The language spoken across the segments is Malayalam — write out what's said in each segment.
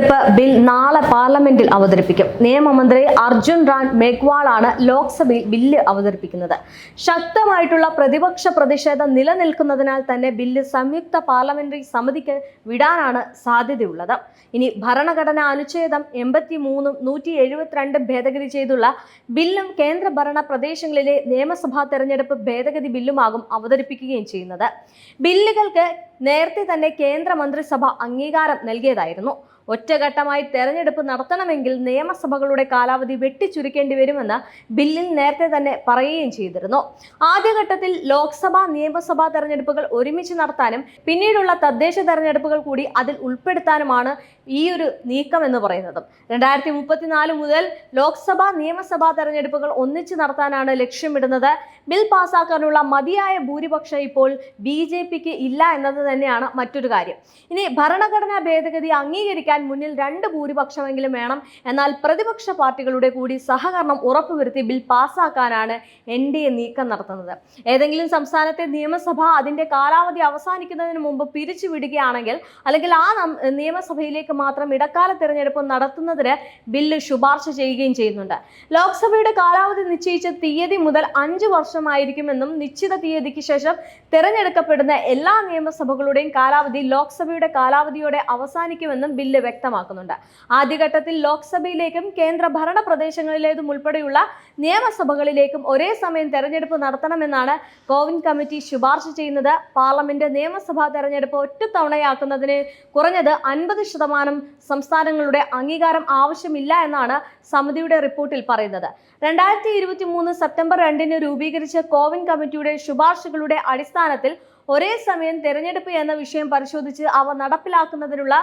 തെരഞ്ഞെടുപ്പ് ബിൽ നാളെ പാർലമെന്റിൽ അവതരിപ്പിക്കും. നിയമമന്ത്രി അർജുൻ റാൻ മേഘ്വാളാണ് ലോക്സഭയിൽ ബില്ല് അവതരിപ്പിക്കുന്നത്. ശക്തമായിട്ടുള്ള പ്രതിപക്ഷ പ്രതിഷേധം നിലനിൽക്കുന്നതിനാൽ തന്നെ ബില്ല് സംയുക്ത പാർലമെന്ററി സമിതിക്ക് വിടാനാണ് സാധ്യതയുള്ളത്. ഇനി ഭരണഘടനാ അനുച്ഛേദം എൺപത്തി മൂന്നും നൂറ്റി എഴുപത്തിരണ്ടും ഭേദഗതി ചെയ്തുള്ള ബില്ലും കേന്ദ്ര ഭരണ പ്രദേശങ്ങളിലെ നിയമസഭാ തെരഞ്ഞെടുപ്പ് ഭേദഗതി ബില്ലുമാകും അവതരിപ്പിക്കുകയും ചെയ്യുന്നത്. ബില്ലുകൾക്ക് നേരത്തെ തന്നെ കേന്ദ്ര മന്ത്രിസഭ അംഗീകാരം നൽകിയതായിരുന്നു. ഒറ്റഘട്ടമായി തെരഞ്ഞെടുപ്പ് നടത്തണമെങ്കിൽ നിയമസഭകളുടെ കാലാവധി വെട്ടിച്ചുരുക്കേണ്ടി വരുമെന്ന് ബില്ലിൽ നേരത്തെ തന്നെ പറയുകയും ചെയ്തിരുന്നു. ആദ്യഘട്ടത്തിൽ ലോക്സഭാ നിയമസഭാ തെരഞ്ഞെടുപ്പുകൾ ഒരുമിച്ച് നടത്താനും പിന്നീടുള്ള തദ്ദേശ തെരഞ്ഞെടുപ്പുകൾ കൂടി അതിൽ ഉൾപ്പെടുത്താനുമാണ് ഈ ഒരു നീക്കം എന്ന് പറയുന്നത്. രണ്ടായിരത്തി മുപ്പത്തിനാല് മുതൽ ലോക്സഭാ നിയമസഭാ തെരഞ്ഞെടുപ്പുകൾ ഒന്നിച്ച് നടത്താനാണ് ലക്ഷ്യമിടുന്നത്. ബിൽ പാസ്സാക്കാനുള്ള മതിയായ ഭൂരിപക്ഷം ഇപ്പോൾ ബി ജെ പിക്ക് ഇല്ല എന്നത് തന്നെയാണ് മറ്റൊരു കാര്യം. ഇനി ഭരണഘടനാ ഭേദഗതി അംഗീകരിക്കാൻ മുന്നിൽ രണ്ട് ഭൂരിപക്ഷമെങ്കിലും വേണം. എന്നാൽ പ്രതിപക്ഷ പാർട്ടികളുടെ കൂടി സഹകരണം ഉറപ്പുവരുത്തി ബിൽ പാസ്സാക്കാനാണ് എൻ ഡി എ നീക്കം നടത്തുന്നത്. ഏതെങ്കിലും സംസ്ഥാനത്തെ നിയമസഭ അതിന്റെ കാലാവധി അവസാനിക്കുന്നതിന് മുമ്പ് പിരിച്ചുവിടുകയാണെങ്കിൽ അല്ലെങ്കിൽ ആ നിയമസഭയിലേക്ക് മാത്രം ഇടക്കാല തിരഞ്ഞെടുപ്പ് നടത്തുന്നതിന് ബില്ല് ശുപാർശ ചെയ്യുകയും ചെയ്യുന്നുണ്ട്. ലോക്സഭയുടെ കാലാവധി നിശ്ചയിച്ച തീയതി മുതൽ അഞ്ച് വർഷമായിരിക്കുമെന്നും നിശ്ചിത തീയതിക്ക് ശേഷം തിരഞ്ഞെടുക്കപ്പെടുന്ന എല്ലാ നിയമസഭകളുടെയും കാലാവധി ലോക്സഭയുടെ കാലാവധിയോടെ അവസാനിക്കുമെന്നും ബില്ല് വ്യക്തമാക്കുന്നുണ്ട്. ആദ്യഘട്ടത്തിൽ ലോക്സഭയിലേക്കും കേന്ദ്ര ഭരണ പ്രദേശങ്ങളിലേതും ഉൾപ്പെടെയുള്ള നിയമസഭകളിലേക്കും ഒരേ സമയം തെരഞ്ഞെടുപ്പ് നടത്തണമെന്നാണ് കോവിൻ കമ്മിറ്റി ശുപാർശ ചെയ്യുന്നത്. പാർലമെന്റ് നിയമസഭാ തെരഞ്ഞെടുപ്പ് ഒറ്റത്തവണയാക്കുന്നതിന് കുറഞ്ഞത് അൻപത് ശതമാനം സംസ്ഥാനങ്ങളുടെ അംഗീകാരം ആവശ്യമില്ല എന്നാണ് സമിതിയുടെ റിപ്പോർട്ടിൽ പറയുന്നത്. രണ്ടായിരത്തി ഇരുപത്തി മൂന്ന് സെപ്റ്റംബർ രണ്ടിന് രൂപീകരിച്ച കോവിൻ കമ്മിറ്റിയുടെ ശുപാർശകളുടെ അടിസ്ഥാനത്തിൽ ഒരേ സമയം തെരഞ്ഞെടുപ്പ് എന്ന വിഷയം പരിശോധിച്ച് അവ നടപ്പിലാക്കുന്നതിനുള്ള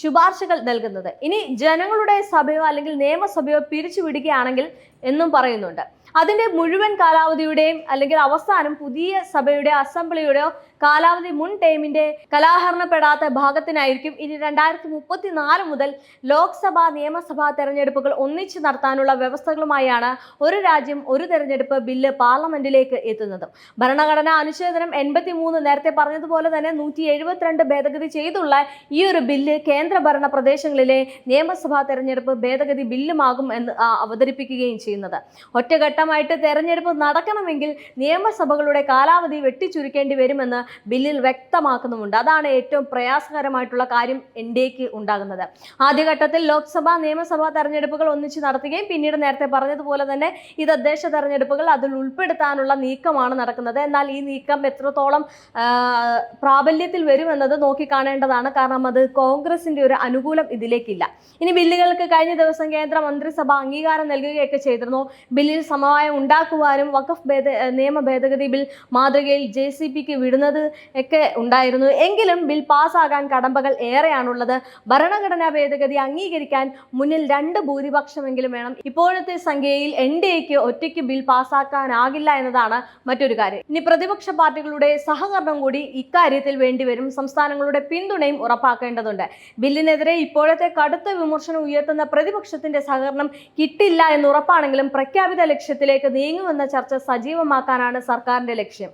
ശുപാർശകൾ നൽകുന്നത്. ഇനി ജനങ്ങളുടെ സഭയോ അല്ലെങ്കിൽ നിയമസഭയോ പിരിച്ചുവിടുകയാണെങ്കിൽ എന്നും പറയുന്നുണ്ട്. അതിന്റെ മുഴുവൻ കാലാവധിയുടെയും അല്ലെങ്കിൽ അവസാനം പുതിയ സഭയുടെ അസംബ്ലിയുടെയോ കാലാവധി മുൻ ടൈമിന്റെ കലാഹരണപ്പെടാത്ത ഭാഗത്തിനായിരിക്കും ഇനി രണ്ടായിരത്തി മുപ്പത്തിനാല് മുതൽ ലോക്സഭാ നിയമസഭാ തെരഞ്ഞെടുപ്പുകൾ ഒന്നിച്ച് നടത്താനുള്ള വ്യവസ്ഥകളുമായാണ് ഒരു രാജ്യം ഒരു തെരഞ്ഞെടുപ്പ് ബില്ല് പാർലമെന്റിലേക്ക് എത്തുന്നത്. ഭരണഘടനാ അനുച്ഛേദനം എൺപത്തി മൂന്ന് നേരത്തെ പറഞ്ഞതുപോലെ തന്നെ നൂറ്റി എഴുപത്തിരണ്ട് ഭേദഗതി ചെയ്തുള്ള ഈ ഒരു ബില്ല് കേന്ദ്ര ഭരണ പ്രദേശങ്ങളിലെ നിയമസഭാ തെരഞ്ഞെടുപ്പ് ഭേദഗതി ബില്ലുമാകും എന്ന് അവതരിപ്പിക്കുകയും ചെയ്യുന്നത്. ഒറ്റഘട്ടമായിട്ട് തെരഞ്ഞെടുപ്പ് നടക്കണമെങ്കിൽ നിയമസഭകളുടെ കാലാവധി വെട്ടിച്ചുരുക്കേണ്ടി വരുമെന്ന് ബില്ലിൽ വ്യക്തമാക്കുന്നുമുണ്ട്. അതാണ് ഏറ്റവും പ്രയാസകരമായിട്ടുള്ള കാര്യം എൻ ഡി എക്ക് ഉണ്ടാകുന്നത്. ആദ്യഘട്ടത്തിൽ ലോക്സഭാ നിയമസഭാ തെരഞ്ഞെടുപ്പുകൾ ഒന്നിച്ച് നടത്തുകയും പിന്നീട് നേരത്തെ പറഞ്ഞതുപോലെ തന്നെ ഈ തദ്ദേശ തെരഞ്ഞെടുപ്പുകൾ അതിൽ ഉൾപ്പെടുത്താനുള്ള നീക്കമാണ് നടക്കുന്നത്. എന്നാൽ ഈ നീക്കം എത്രത്തോളം പ്രാബല്യത്തിൽ വരുമെന്നത് നോക്കിക്കാണേണ്ടതാണ് കാരണം അത് കോൺഗ്രസിന്റെ ഒരു അനുകൂലം ഇതിലേക്കില്ല. ഇനി ബില്ലുകൾക്ക് കഴിഞ്ഞ ദിവസം കേന്ദ്ര മന്ത്രിസഭ അംഗീകാരം നൽകുകയൊക്കെ ചെയ്തിരുന്നു. ബില്ലിൽ സമവായം ഉണ്ടാക്കുവാനും വഖഫ് ഭേദ നിയമ ഭേദഗതി ബിൽ മാതൃകയിൽ ജെ സി പിക്ക് വിടുന്നത് ഒക്കെ ഉണ്ടായിരുന്നു. എങ്കിലും ബിൽ പാസ്സാകാൻ കടമ്പകൾ ഏറെയാണുള്ളത്. ഭരണഘടനാ ഭേദഗതി അംഗീകരിക്കാൻ മുന്നിൽ രണ്ട് ഭൂരിപക്ഷമെങ്കിലും വേണം. ഇപ്പോഴത്തെ സംഖ്യയിൽ എൻ ഡി എക്ക് ഒറ്റയ്ക്ക് ബിൽ പാസ്സാക്കാനാകില്ല എന്നതാണ് മറ്റൊരു കാര്യം. ഇനി പ്രതിപക്ഷ പാർട്ടികളുടെ സഹകരണം കൂടി ഇക്കാര്യത്തിൽ വേണ്ടിവരും. സംസ്ഥാനങ്ങളുടെ പിന്തുണയും ഉറപ്പാക്കേണ്ടതുണ്ട്. ബില്ലിനെതിരെ ഇപ്പോഴത്തെ കടുത്ത വിമർശനം ഉയർത്തുന്ന പ്രതിപക്ഷത്തിന്റെ സഹകരണം കിട്ടില്ല എന്ന് ഉറപ്പാണെങ്കിലും പ്രഖ്യാപിത ലക്ഷ്യത്തിലേക്ക് നീങ്ങുമെന്ന ചർച്ച സജീവമാക്കാനാണ് സർക്കാരിന്റെ ലക്ഷ്യം.